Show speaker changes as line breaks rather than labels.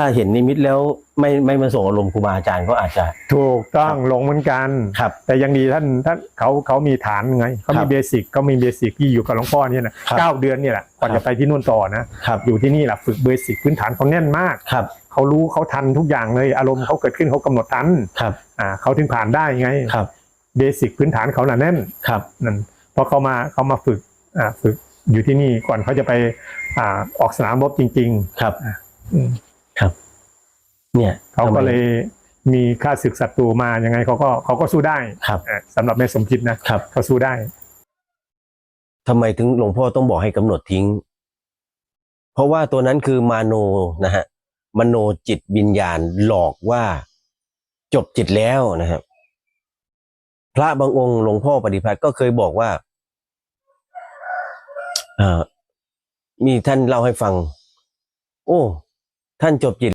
ถ้าเห็นนิมิตแล้วไม่ไม่มาส่งอารมณ์ครูบาอาจารย์ก็อาจจะ
ถูกต้องหลงเหมือนกัน
ครับ
แต่ยังดีท่านท่านเขาเขามีฐานไงเขา
ครั
มี
บ
เบสิกเขามีเบสิกที่อยู่กับหลวงพ่อเนี่ยนะครับเก้าเดือนเนี่ยแหละก่อน
ครั
จะ
บ
ไปที่นู่นต่อนะครับอยู่ที่นี่แหละฝึกเบสิกพื้นฐานเขาแน่นมาก
ครับ
เขารู้เขาทันทุกอย่างเลยอารมณ์เขาเกิดขึ้นเขากำหนดทัน
ครับ
อ่าเขาถึงผ่านได้ไง
ครับ
เบสิกพื้นฐานเขาหนาแน่น
ครับ
นั่นพอเขามาเขามาฝึกอ่าฝึกอยู่ที่นี่ก่อนเขาจะไปอ่าออกสนามรบจริง
ครับ
ๆอืม
เนี่ย
เขาก็
ทำไม
เลยมีค่าศึกศัตรูมายังไงเขาก็เขาก็สู้ได้
ครับ
อ่าสำหรับแม่สมคิดนะครับเขาสู้ได้
ทำไมถึงหลวงพ่อต้องบอกให้กำหนดทิ้ง เพราะว่าตัวนั้นคือมาโนนะฮะมโนจิตวิญญาณหลอกว่าจบจิตแล้วนะครับ พระบางองค์หลวงพ่อปฏิพัฒน์ก็เคยบอกว่าเอ่อมีท่านเล่าให้ฟัง โอ้ ท่านจบจิต